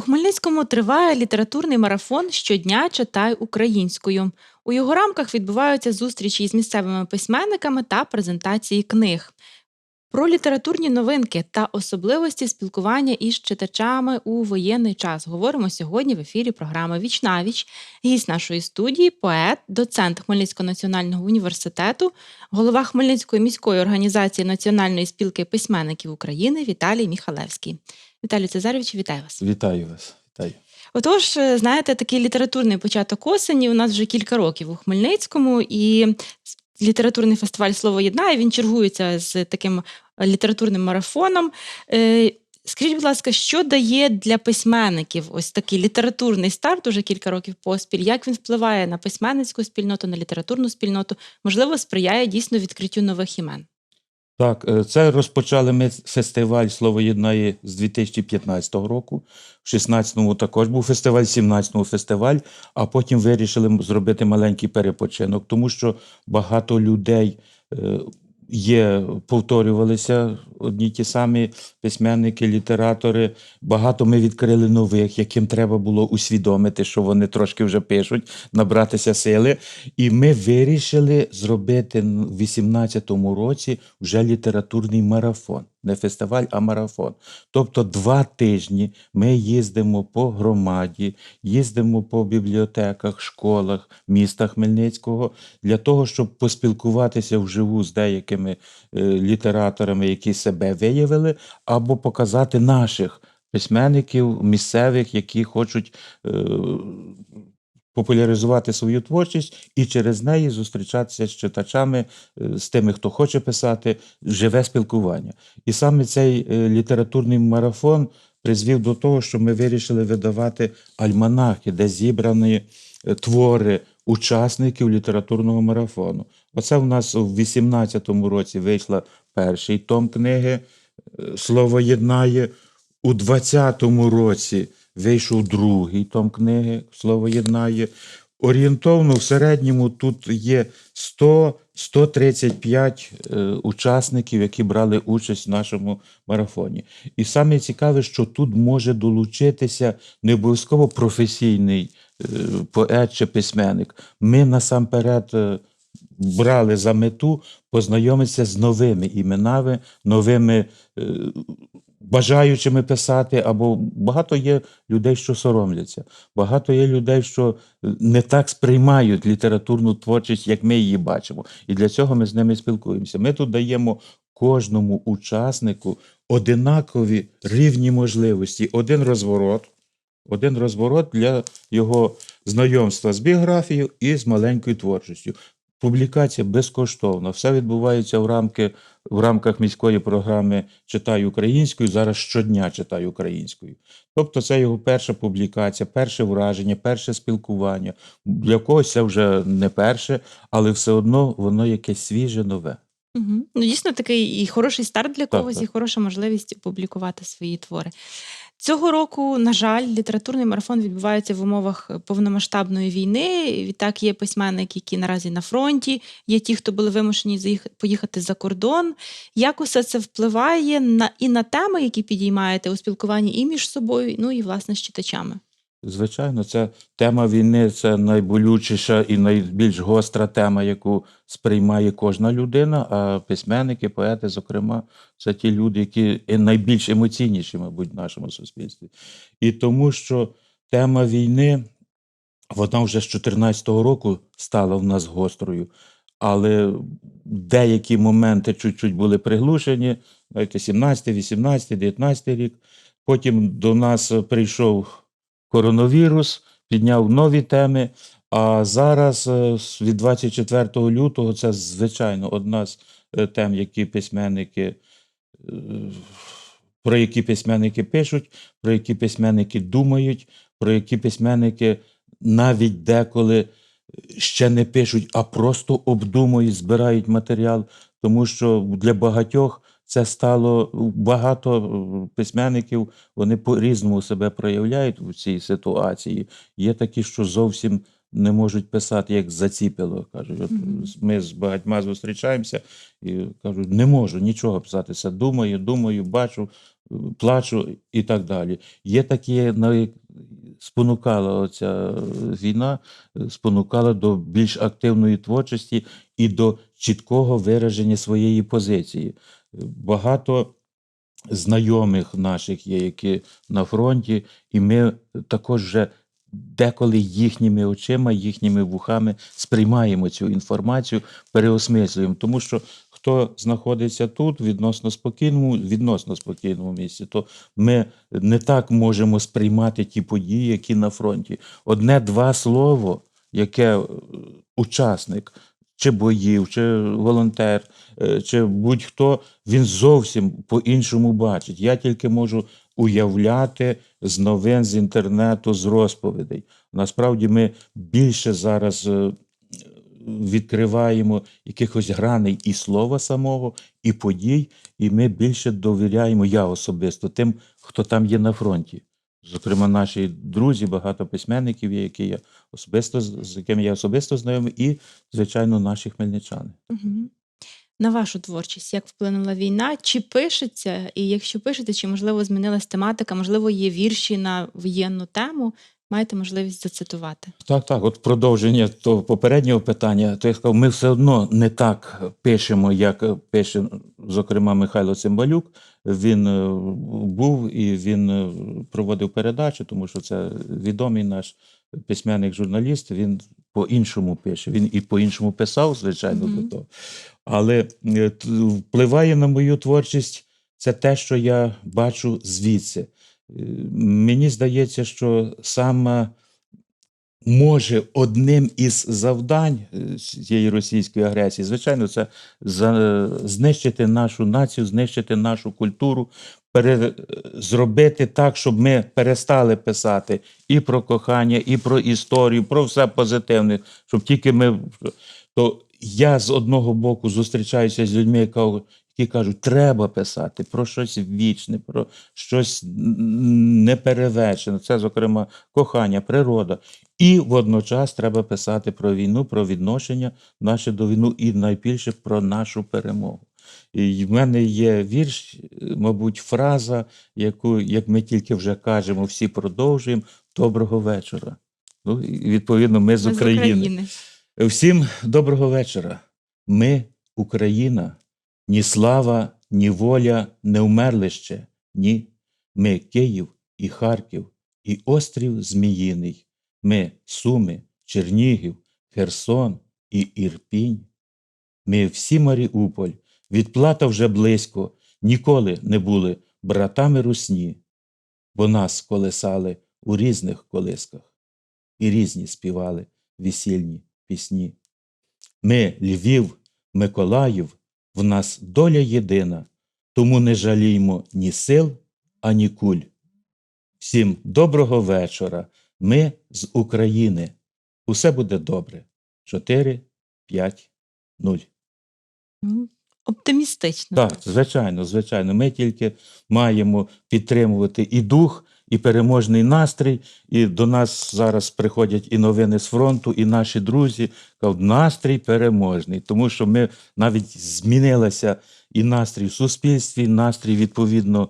У Хмельницькому триває літературний марафон щодня читай українською. У його рамках відбуваються зустрічі із місцевими письменниками та презентації книг. Про літературні новинки та особливості спілкування із читачами у воєнний час говоримо сьогодні в ефірі програми Віч віч. Гість нашої студії, поет, доцент Хмельницького національного університету, голова Хмельницької міської організації Національної спілки письменників України Віталій Міхалевський. Віталій Цезарович, вітаю вас. Вітаю вас. Вітаю. Отож, е, знаєте, такий літературний початок осені у нас вже кілька років у Хмельницькому, і літературний фестиваль Слово єднає він чергується з таким літературним марафоном. Е, Скажіть, будь ласка, що дає для письменників ось такий літературний старт уже кілька років поспіль? Як він впливає на письменницьку спільноту, на літературну спільноту? Можливо, сприяє дійсно відкриттю нових імен? Так, е, це розпочали ми фестиваль Слово єднає з 2015 року. В 16-му також був фестиваль, в 17-му фестиваль, а потім вирішили зробити маленький перепочинок, тому що багато людей е, є, повторювалися одні ті самі письменники, літератори. Багато ми відкрили нових, яким треба було усвідомити, що вони трошки вже пишуть, набратися сили. І ми вирішили зробити в 18-му році вже літературний марафон. Не фестиваль, а марафон. Тобто два тижні ми їздимо по громаді, їздимо по бібліотеках, школах міста Хмельницького для того, щоб поспілкуватися вживу з деякими е, літераторами, які себе виявили, або показати наших письменників місцевих, які хочуть е, популяризувати свою творчість і через неї зустрічатися з читачами, е, з тими, хто хоче писати, живе спілкування. І саме цей е, літературний марафон призвів до того, що ми вирішили видавати альманахи, де зібрані е, твори учасників літературного марафону. Оце в нас у 18-му році вийшла перший том книги Слово єднає. У 20-му році вийшов другий том книги Слово єднає. Орієнтовно в середньому тут є 100-135 е, учасників, які брали участь в нашому марафоні. І саме цікаве, що тут може долучитися не обов'язково професійний е, поет чи письменник. Ми насамперед е, брали за мету познайомитися з новими іменами, новими бажаючими писати, або багато є людей, що соромляться. Багато є людей, що не так сприймають літературну творчість, як ми її бачимо. І для цього ми з ними спілкуємося. Ми тут даємо кожному учаснику одинакові рівні можливості, один розворот. Один розворот для його знайомства з біографією і з маленькою творчістю. Публікація безкоштовна. Все відбувається в, рамки, в рамках міської програми Читай українською. Зараз щодня читай українською. Тобто, це його перша публікація, перше враження, перше спілкування. Для когось це вже не перше, але все одно воно якесь свіже, нове. Угу. Ну, дійсно, такий і хороший старт для когось, так. і хороша можливість опублікувати свої твори. Цього року, на жаль, літературний марафон відбувається в умовах повномасштабної війни. Відтак є письменники, які наразі на фронті, є ті, хто були вимушені поїхати за кордон. Як усе це впливає на і на теми, які підіймаєте у спілкуванні і між собою, ну і власне з читачами? Звичайно, це тема війни це найболючіша і найбільш гостра тема, яку сприймає кожна людина. А письменники, поети, зокрема, це ті люди, які найбільш емоційніші, мабуть, в нашому суспільстві. І тому, що тема війни, вона вже з 2014 року стала в нас гострою, але деякі моменти чуть-чуть були приглушені. Знаєте, 17, 18, 19 рік. Потім до нас прийшов коронавірус, підняв нові теми. А зараз е, від 24 лютого це звичайно одна з е, тем, які письменники, е, про які письменники пишуть, про які письменники думають, про які письменники навіть деколи ще не пишуть, а просто обдумують, збирають матеріал, тому що для багатьох це стало багато е, письменників, вони по-різному себе проявляють у цій ситуації. Є такі, що зовсім не можуть писати, як заціпило. Кажуть, от ми з багатьма зустрічаємося і кажуть, не можу нічого писатися. Думаю, думаю, бачу. плачу і так далі. Є такі, спонукала оця війна, спонукала до більш активної творчості і до чіткого вираження своєї позиції. Багато знайомих наших є, які на фронті, і ми також вже деколи їхніми очима, їхніми вухами сприймаємо цю інформацію, переосмислюємо. Тому що хто знаходиться тут, відносно спокійному, відносно спокійному місці, то ми не так можемо сприймати ті події, які на фронті. Одне-два слово, яке е, учасник. Чи боїв, чи волонтер, е, чи будь-хто, він зовсім по-іншому бачить. Я тільки можу уявляти з новин, з інтернету, з розповідей. Насправді ми більше зараз е, відкриваємо якихось граней і слова самого, і подій, і ми більше довіряємо, я особисто, тим, хто там є на фронті. Зокрема, наші друзі, багато письменників є, які я особисто, з якими я особисто знайомий, і, звичайно, наші хмельничани. Мгм. На вашу творчість як вплинула війна? Чи пишеться? І якщо пишете, чи можливо змінилась тематика, можливо, є вірші на воєнну тему? Маєте можливість зацитувати. Так, так, от продовження того попереднього питання, то я сказав, ми все одно не так пишемо, як пише, зокрема, Михайло Цимбалюк. Він е, був і він е, проводив передачі, тому що це відомий наш письменник, журналіст. Він по-іншому пише. Він і по-іншому писав, звичайно, Мгм. до того. Але е, впливає на мою творчість це те, що я бачу звідси. Е, Мені здається, що саме може одним із завдань е, цієї російської агресії, звичайно, це знищити нашу націю, знищити нашу культуру, пере, зробити так, щоб ми перестали писати і про кохання, і про історію, про все позитивне, щоб тільки ми. То я з одного боку зустрічаюся з людьми, які кажуть, треба писати про щось вічне, про щось неперевершене. Це, зокрема, кохання, природа. І водночас треба писати про війну, про відношення наше до війну і найбільше про нашу перемогу. І в мене є вірш, мабуть, фраза, яку, як ми тільки вже кажемо, всі продовжуємо. Доброго вечора. Ну, і, відповідно, ми з Ми України. Всім доброго вечора. Ми, Україна, ні слава, ні воля не вмерли ще. Ні. Ми Київ і Харків, і острів Зміїний. Ми Суми, Чернігів, Херсон і Ірпінь. Ми всі Маріуполь, відплата вже близько, ніколи не були братами русні, бо нас колесали у різних колисках і різні співали весільні пісні. Ми, Львів, Миколаїв, в нас доля єдина, тому не жаліймо ні сил, ані куль. Всім доброго вечора. Ми з України. Усе буде добре. 4, 5, 0. Ну, Оптимістично. Так, звичайно, звичайно. Ми тільки маємо підтримувати і дух, і переможний настрій. І до нас зараз приходять і новини з фронту, і наші друзі кажуть, настрій переможний. Тому що ми навіть змінилася і настрій в суспільстві, настрій, відповідно,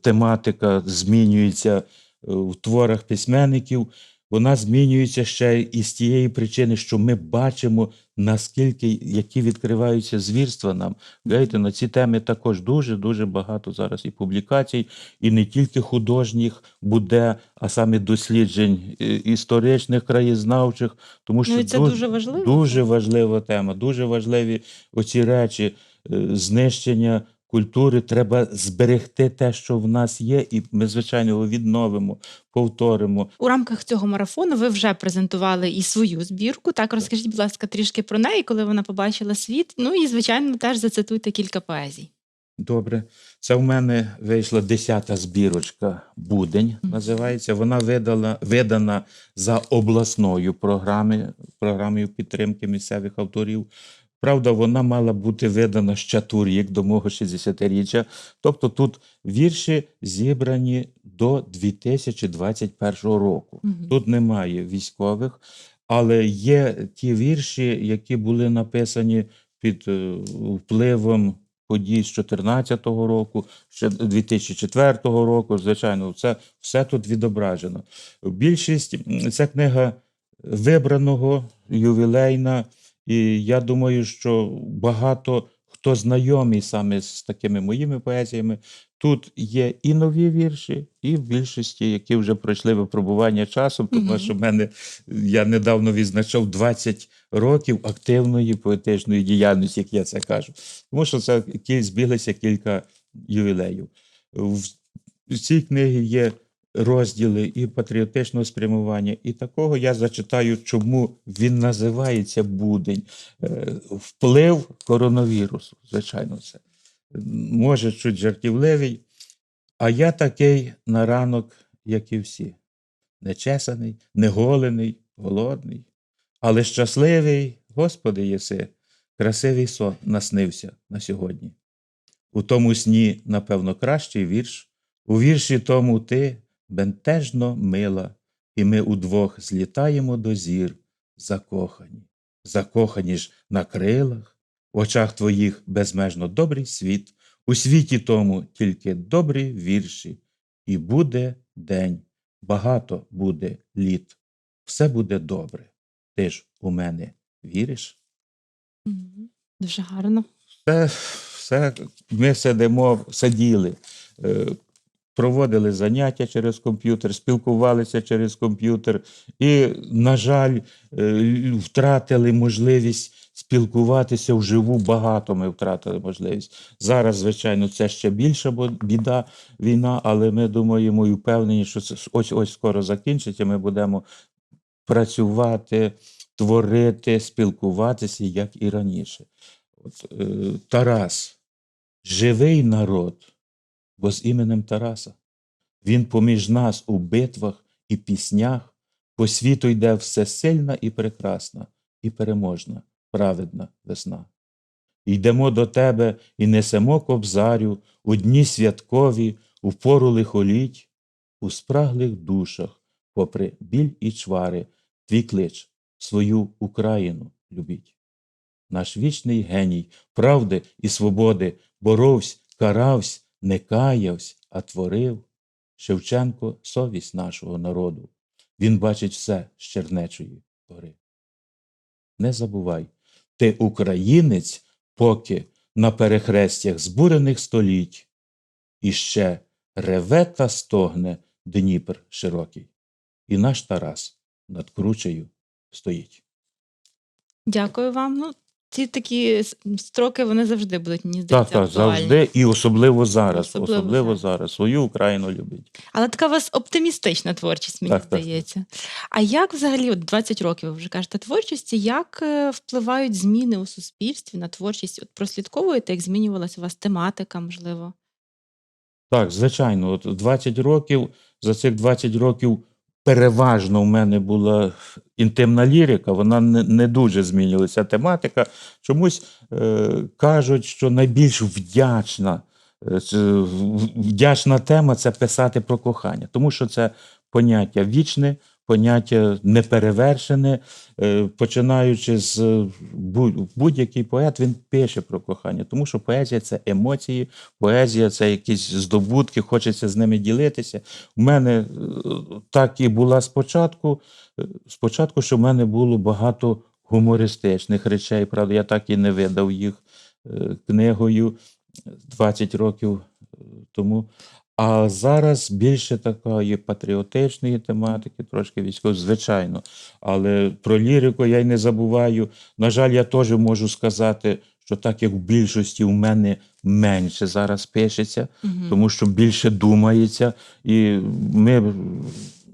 тематика змінюється е, в творах письменників. Вона змінюється ще і з тієї причини, що ми бачимо, наскільки які відкриваються звірства нам. Знаєте, на ці теми також дуже дуже багато зараз і публікацій, і не тільки художніх буде, а саме досліджень е, історичних, краєзнавчих, тому що Ну, це дуже, дуже важливо. дуже важлива тема, дуже важливі оці речі е, знищення культури. Треба зберегти те, що в нас є, і ми, звичайно, його відновимо, повторимо. У рамках цього марафону ви вже презентували і свою збірку. Так, розкажіть, будь ласка, трішки про неї, коли вона побачила світ. Ну і, звичайно, теж зацитуйте кілька поезій. Добре. Це в мене вийшла десята збірочка Будень називається. Вона видала, видана за обласною програми, програмою підтримки місцевих авторів. Правда, вона мала бути видана ще торік до мого 60-річчя. Тобто тут вірші зібрані до 2021 року. Мгм. Тут немає військових, але є ті вірші, які були написані під е, впливом подій з 2014 року, ще 2004 року. Звичайно, це все тут відображено. Більшість це книга вибраного, ювілейна, і я думаю, що багато хто знайомий саме з такими моїми поезіями. Тут є і нові вірші, і в більшості, які вже пройшли випробування часом, тому що в мене я недавно відзначав 20 років активної поетичної діяльності, як я це кажу. Тому що це збіглися кілька ювілеїв. В в цій книгі є розділи і патріотичного спрямування, і такого я зачитаю, чому він називається Будень. Е, Вплив коронавірусу, звичайно, це. Може, чуть жартівливий. А я такий на ранок, як і всі. Нечесаний, неголений, голодний, але щасливий, Господи єси, красивий сон наснився на сьогодні. У тому сні, напевно, кращий вірш, у вірші тому ти бентежно мила, і ми удвох злітаємо до зір, закохані, закохані ж на крилах, в очах твоїх безмежно добрий світ, у світі тому тільки добрі вірші, і буде день, багато буде літ, все буде добре. Ти ж у мене віриш? Дуже гарно. Все, все, ми сидимо, сиділи, е, проводили заняття через комп'ютер, спілкувалися через комп'ютер і, на жаль, е, втратили можливість спілкуватися вживу. Багато ми втратили можливість. Зараз, звичайно, це ще більша біда, війна, але ми думаємо і впевнені, що це ось ось скоро закінчиться. Ми будемо працювати, творити, спілкуватися, як і раніше. От, е, Тарас, живий народ, бо з іменем Тараса. Він поміж нас у битвах і піснях, по світу йде всесильна і прекрасна, і переможна, праведна весна. Йдемо до тебе і несемо кобзарю у дні святкові, у пору лихоліть, у спраглих душах, попри біль і чвари, твій клич, свою Україну любіть. Наш вічний геній правди і свободи боровсь, каравсь, не каявсь, а творив. Шевченко совість нашого народу. Він бачить все з Чернечої гори. Не забувай, ти українець, поки на перехрестях збурених століть. І ще реве та стогне Дніпр широкий, і наш Тарас над кручею стоїть. Дякую вам. Ну, ці такі строки вони завжди будуть, мені Так, здається, так, актуальні. завжди і особливо зараз. Особливо Особливо, зараз. зараз. Свою Україну любить. Але така у вас оптимістична творчість, мені Так, так, так. здається. А як взагалі, от 20 років ви вже кажете творчості, як е, впливають зміни у суспільстві на творчість? От прослідковуєте, як змінювалася у вас тематика, можливо? Так, звичайно, от 20 років, за цих 20 років переважно в мене була інтимна лірика, вона не, дуже змінилася тематика. Чомусь е, кажуть, що найбільш вдячна, е, вдячна тема це писати про кохання, тому що це поняття вічне, поняття неперевершене. Е, починаючи з е, будь- будь-який поет, він пише про кохання, тому що поезія це емоції, поезія це якісь здобутки, хочеться з ними ділитися. У мене е, так і була спочатку. Спочатку, що в мене було багато гумористичних речей, правда, я так і не видав їх книгою 20 років тому. А зараз більше такої патріотичної тематики, трошки військової, звичайно. Але про лірику я й не забуваю. На жаль, я теж можу сказати, що так як в більшості в мене менше зараз пишеться, Мгм. тому що більше думається, і ми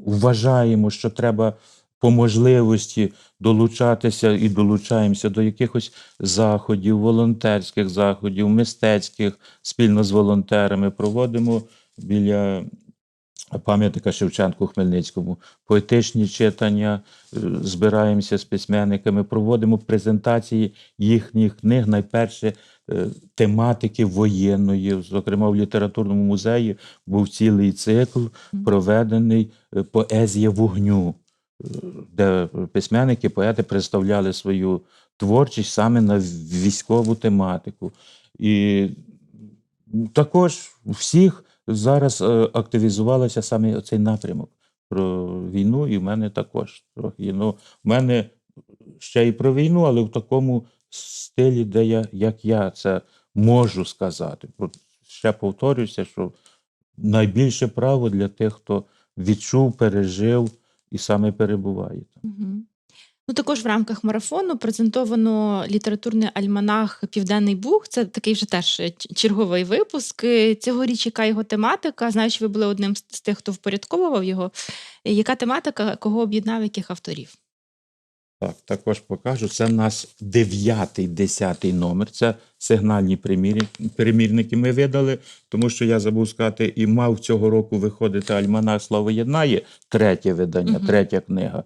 вважаємо, що треба по можливості долучатися і долучаємося до якихось заходів, волонтерських заходів, мистецьких спільно з волонтерами. Проводимо біля пам'ятника Шевченку Хмельницькому, поетичні читання, е, збираємося з письменниками, проводимо презентації їхніх книг, найперше е, тематики воєнної. Зокрема, в літературному музеї був цілий цикл, проведений е, поезія вогню, де письменники, поети представляли свою творчість саме на військову тематику. І також всіх зараз е, активізувалося саме цей напрямок про війну, і в мене також трохи. Ну, в мене ще й про війну, але в такому стилі, де я, як я це можу сказати. Ще повторюся, що найбільше право для тих, хто відчув, пережив і саме перебуває там. Ну, також в рамках марафону презентовано літературний альманах Південний Буг. Це такий вже теж черговий випуск. Е, Цьогоріч яка його тематика? Знаю, що ви були одним з тих, хто впорядковував його. Е, Яка тематика, кого об'єднав, яких авторів? Так, також покажу. Це в нас дев'ятий, десятий номер. Це сигнальні примірники ми видали, тому що я забув сказати, і мав цього року виходити Альманах Слава єднає, третє видання, третя книга.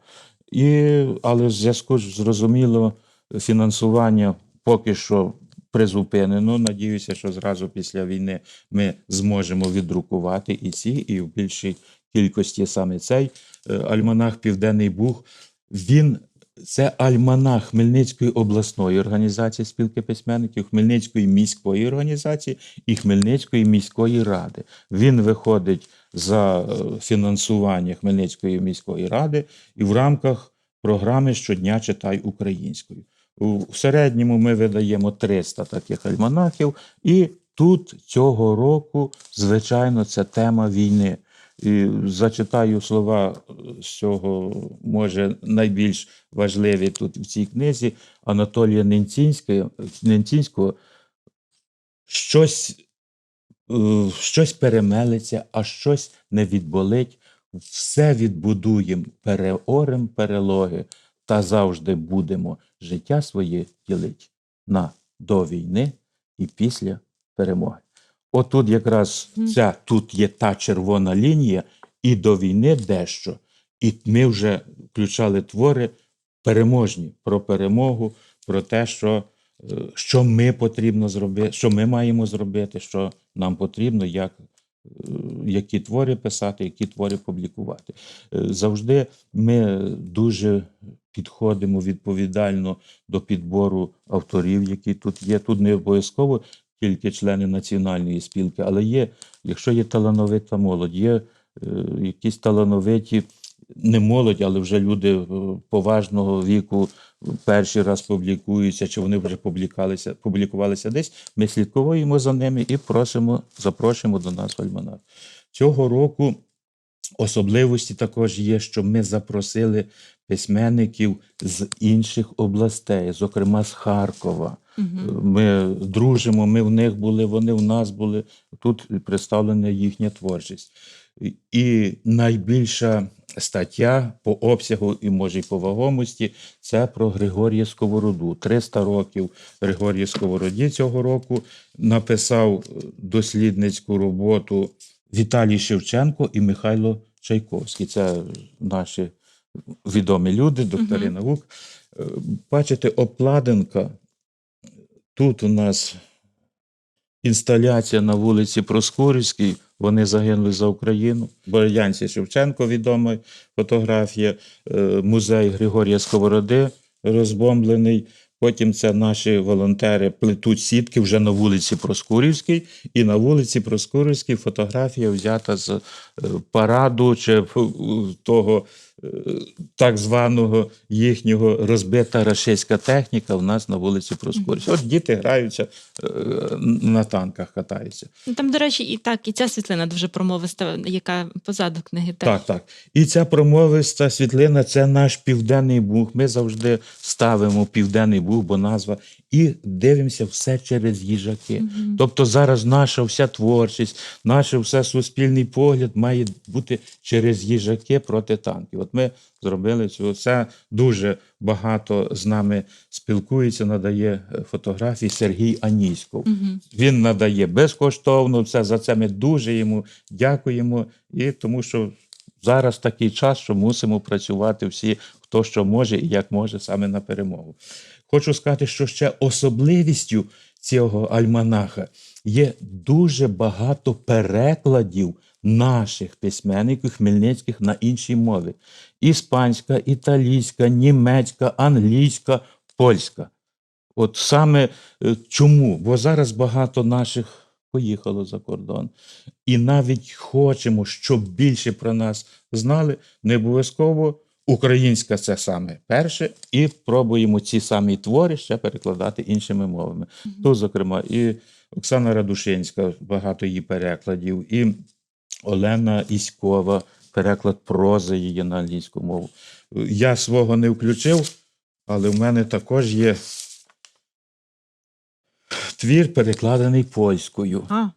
І, але в зв'язку з зрозуміло, фінансування поки що призупинено. Надіюся, що зразу після війни ми зможемо віддрукувати і ці, і в більшій кількості саме цей е, альманах Південний Буг. Він це альманах Хмельницької обласної організації спілки письменників, Хмельницької міської організації і Хмельницької міської ради. Він виходить за е, фінансування Хмельницької міської ради і в рамках програми Щодня читай українською. В середньому ми видаємо 300 таких альманахів, і тут цього року, звичайно, це тема війни. І зачитаю слова е, з цього, може, найбільш важливі тут в цій книзі Анатолія Ненцінського, щось, е, щось перемелиться, а щось не відболить. Все відбудуємо, переорем перелоги, та завжди будемо життя своє ділить на до війни і після перемоги. Отут якраз ця тут є та червона лінія, і до війни дещо. І ми вже включали твори переможні про перемогу, про те, що, е, що ми потрібно зробити, що ми маємо зробити, що нам потрібно, як, е, які твори писати, які твори публікувати. Е, Завжди ми дуже підходимо відповідально до підбору авторів, які тут є. Тут не обов'язково тільки члени національної спілки, але є, якщо є талановита молодь, є е, якісь талановиті, не молодь, але вже люди е, поважного віку перший раз публікуються, чи вони вже публікалися, публікувалися десь. Ми слідкуємо за ними і просимо, запрошуємо до нас в альманах. Цього року особливості також є, що ми запросили письменників з інших областей, зокрема з Харкова. Мгм. Ми дружимо, ми в них були, вони в нас були. Тут представлена їхня творчість. І- І найбільша стаття по обсягу і може й по вагомості це про Григорія Сковороду. 300 років Григорія Сковороді цього року написав е, дослідницьку роботу Віталій Шевченко і Михайло Чайковський. Це наші відомі люди, доктори Мгм. наук. Е, Бачите, обкладинка Тут у нас інсталяція на вулиці Проскурівській. Вони загинули за Україну. Борянці Шевченко відома фотографія, е, музей Григорія Сковороди розбомблений. Потім це наші волонтери плетуть сітки вже на вулиці Проскурівській. І на вулиці Проскурівській фотографія взята з е, параду чи е, того так званого їхнього розбита рашистська техніка в нас на вулиці Проскурівській. От діти граються е, на танках, катаються. Ну, Там, до речі, і так, і ця світлина дуже промовиста, яка позаду книги. теж. Так, так. І ця промовиста світлина це наш південний Буг. Ми завжди ставимо південний Буг, бо назва, і дивимося все через їжаки. Мгм. Тобто зараз наша вся творчість, наш все суспільний погляд має бути через їжаки проти танків. От ми зробили цю. Це дуже багато з нами спілкується, надає е, фотографії Сергій Аніськов. Мгм. Він надає безкоштовно. Це за це ми дуже йому дякуємо. І тому що зараз такий час, що мусимо працювати всі, хто що може і як може саме на перемогу. Хочу сказати, що ще особливістю цього альманаха є дуже багато перекладів наших письменників хмельницьких на інші мови: іспанська, італійська, німецька, англійська, польська. От саме е, чому? Бо зараз багато наших поїхало за кордон. І навіть хочемо, щоб більше про нас знали, не обов'язково українська це саме перше, і пробуємо ці самі твори ще перекладати іншими мовами. Мгм. Тут, зокрема, і Оксана Радушинська, багато її перекладів, і Олена Іськова, переклад прози її на англійську мову. Я свого не включив, але в мене також є твір, перекладений польською. А,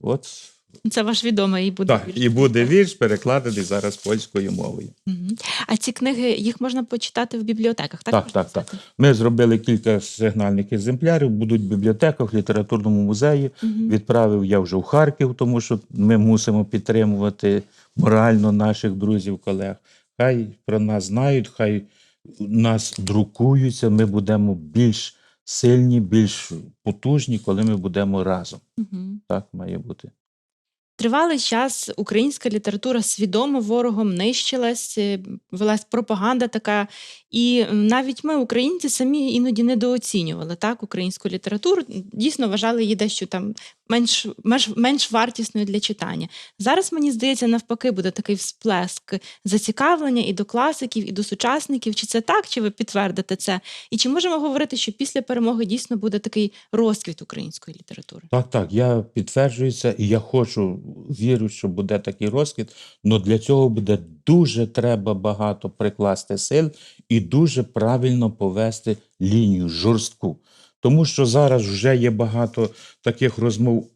От це ваш відомий і буде. так, вірш. і буде вірш, перекладений зараз польською мовою. Мгм. А ці книги їх можна почитати в бібліотеках, так? Так, так, так. Ми зробили кілька сигнальних екземплярів, будуть в бібліотеках, в літературному музеї. Мгм. Відправив я вже в Харків, тому що ми мусимо підтримувати морально наших друзів, колег. Хай про нас знають, хай нас друкуються. Ми будемо більш сильні, більш потужні, коли ми будемо разом. Мгм. Так має бути. Тривалий час українська література свідомо ворогом нищилась, е, велась пропаганда така. І навіть ми, українці, самі іноді недооцінювали так, українську літературу. Дійсно вважали її дещо там менш, менш, менш вартісною для читання. Зараз, мені здається, навпаки, буде такий всплеск зацікавлення і до класиків, і до сучасників. Чи це так, чи ви підтвердите це? І чи можемо говорити, що після перемоги дійсно буде такий розквіт української літератури? Так, так, я підтверджую це, і я хочу, вірю, що буде такий розквіт. але для цього буде дуже треба багато прикласти сил і дуже правильно повести лінію жорстку. Тому що зараз вже є багато таких розмов.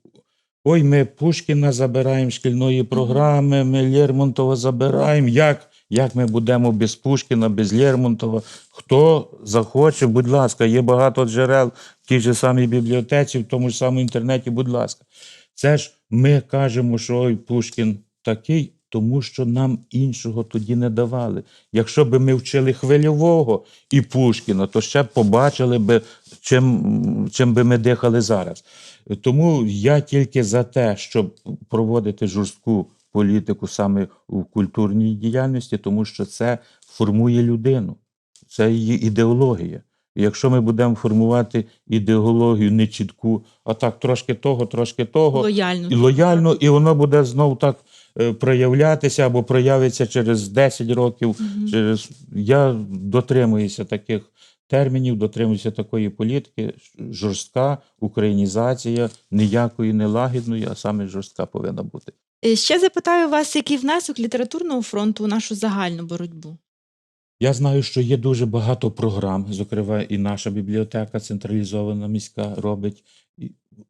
Ой, ми Пушкіна забираємо шкільної програми, ми Лермонтова забираємо. Як, як ми будемо без Пушкіна, без Лермонтова? Хто захоче, будь ласка, є багато джерел в тій же самій бібліотеці, в тому ж самому інтернеті, будь ласка. Це ж ми кажемо, що ой, Пушкін такий, тому що нам іншого тоді не давали. Якщо б ми вчили хвильового і Пушкіна, то ще б побачили би, чим, чим би ми дихали зараз. Тому я тільки за те, щоб проводити жорстку політику саме у культурній діяльності, тому що це формує людину, це її ідеологія. І якщо ми будемо формувати ідеологію не чітку, а так трошки того, трошки того, Лояльно. і лояльно, і воно буде знов так е, проявлятися або проявиться через 10 років. Мгм. Через я дотримуюся таких термінів, дотримуюся такої політики. Жорстка українізація, ніякої не лагідної, а саме жорстка повинна бути. Е, Ще запитаю вас, який внесок літературного фронту у нашу загальну боротьбу? Я знаю, що є дуже багато програм, зокрема, і наша бібліотека централізована міська робить.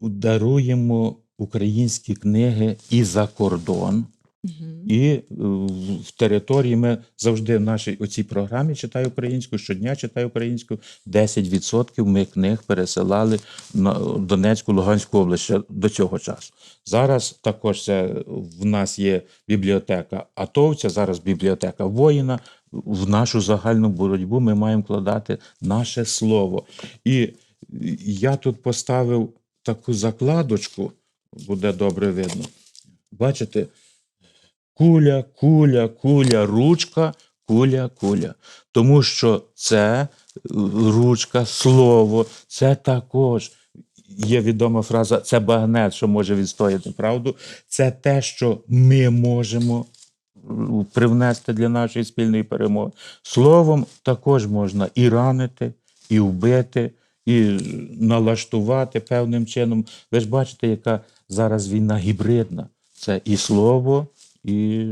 Даруємо українські книги і за кордон. Мгм. І е, в- в території ми завжди в нашій оцій програмі читаю українську, щодня читаю українську. 10% ми книг пересилали на Донецьку, Луганську область ще до цього часу. Зараз також це в нас є бібліотека атовця, зараз бібліотека воїна. В нашу загальну боротьбу ми маємо вкладати наше слово. І я тут поставив таку закладочку, буде добре видно. Бачите, куля, куля, куля, ручка, куля, куля. Тому що це е, ручка, слово, це також. Є відома фраза, це багнет, що може відстояти правду. Це те, що ми можемо привнести для нашої спільної перемоги. Словом також можна і ранити, і вбити, і налаштувати певним чином. Ви ж бачите, яка зараз війна гібридна. Це і слово, і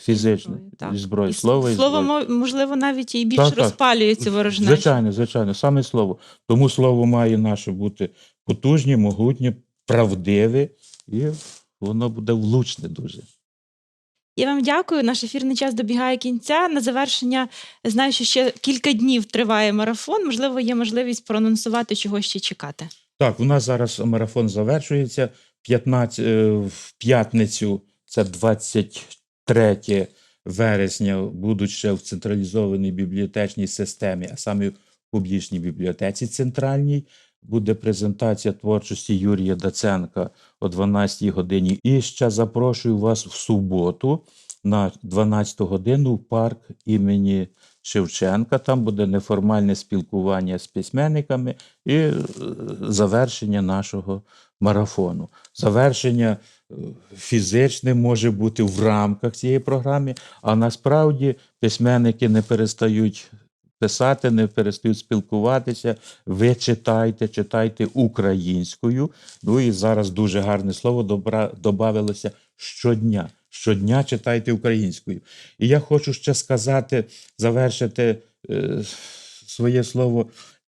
фізичне, Так. і зброя. Слово, і слово, зброя. можливо, навіть і більше Так, так. розпалює цю ворожнечу. Звичайно, звичайно, саме слово. Тому слово має наше бути потужнє, могутнє, правдиве, і воно буде влучне дуже. Я вам дякую. Наш ефірний час добігає кінця. На завершення знаю, що ще кілька днів триває марафон. Можливо, є можливість проанонсувати, чого ще чекати. Так, у нас зараз марафон завершується. 15, е, в п'ятницю, це 23 вересня, будуть ще в централізованій бібліотечній системі, а саме в публічній бібліотеці центральній. Буде презентація творчості Юрія Даценка о 12 годині. І ще запрошую вас в суботу на 12 годину в парк імені Шевченка. Там буде неформальне спілкування з письменниками і е, завершення нашого марафону. Завершення е, фізичне може бути в рамках цієї програми, а насправді письменники не перестають писати, не перестають спілкуватися. Ви читайте, читайте українською. Ну і зараз дуже гарне слово добра, додавилося щодня. Щодня читайте українською. І я хочу ще сказати, завершити е, своє слово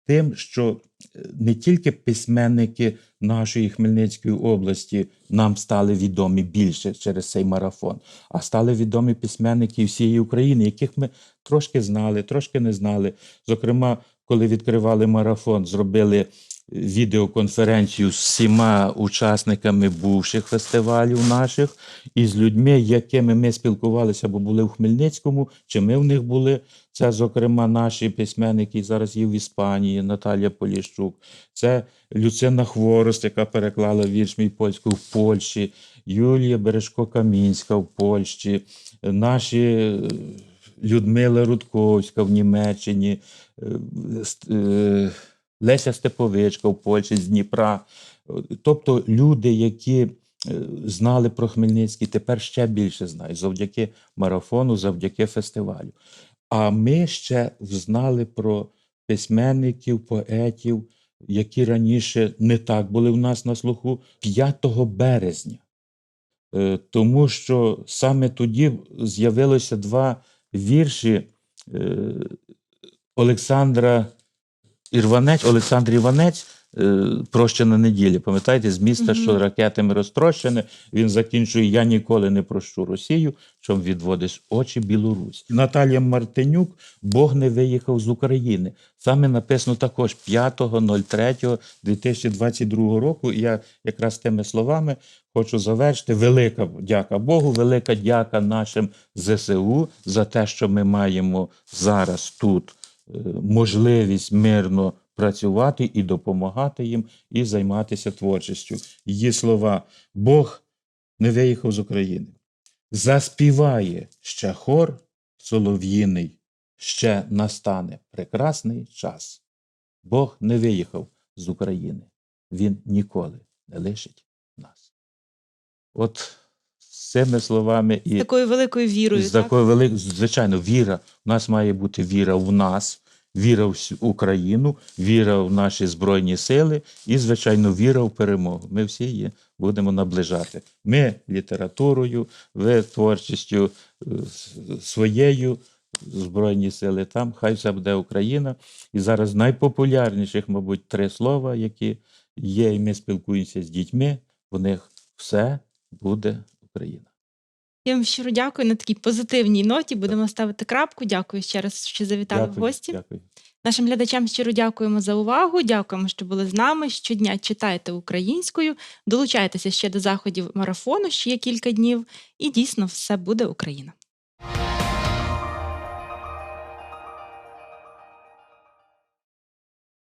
тим, що е, не тільки письменники нашої Хмельницької області нам стали відомі більше через цей марафон, а стали відомі письменники всієї України, яких ми трошки знали, трошки не знали. Зокрема, коли відкривали марафон, зробили відеоконференцію з всіма учасниками бувших фестивалів наших і з людьми, якими ми спілкувалися, бо були в Хмельницькому, чи ми в них були. Це, зокрема, наші письменники, зараз є в Іспанії, Наталія Поліщук, це Люцина Хворост, яка переклала вірш мій польською в Польщі, Юлія Бережко-Камінська в Польщі, наші е, Людмила Рудковська в Німеччині, е, е, Леся Степовичка в Польщі з Дніпра. Тобто люди, які е, знали про Хмельницький, тепер ще більше знають завдяки марафону, завдяки фестивалю. А ми ще знали про письменників, поетів, які раніше не так були в нас на слуху 5 березня. Е, Тому що саме тоді з'явилося два вірші е, Олександра Ірванець, Олександр Іванець, е, прощена неділя. Пам'ятаєте, з міста, що ракетами розтрощене, він закінчує Я ніколи не прощу Росію, чом відводиш очі Білорусь. Наталія Мартинюк Бог не виїхав з України. Саме написано також 5.03.2022 року. І я якраз тими словами хочу завершити. Велика дяка Богу, велика дяка нашим ЗСУ за те, що ми маємо зараз тут можливість мирно працювати і допомагати їм, і займатися творчістю. Її слова: Бог не виїхав з України. Заспіває ще хор солов'їний, ще настане прекрасний час. Бог не виїхав з України. Він ніколи не лишить нас. От цими словами і Такою великою вірою. з так? такою великою, звичайно, віра. У нас має бути віра в нас, віра в Україну, віра в наші Збройні сили і, звичайно, віра в перемогу. Ми всі її будемо наближати. Ми літературою, ви творчістю е, своєю. Збройні сили там, хай все буде Україна. І зараз найпопулярніших, мабуть, три слова, які є, і ми спілкуємося з дітьми. В них все буде Україна. Я вам щиро дякую на такій позитивній ноті. Будемо ставити крапку. Дякую ще раз, що завітали в гості. Дякую. Нашим глядачам щиро дякуємо за увагу. Дякуємо, що були з нами. Щодня читайте українською, долучайтеся ще до заходів марафону, ще є кілька днів, і дійсно все буде Україна.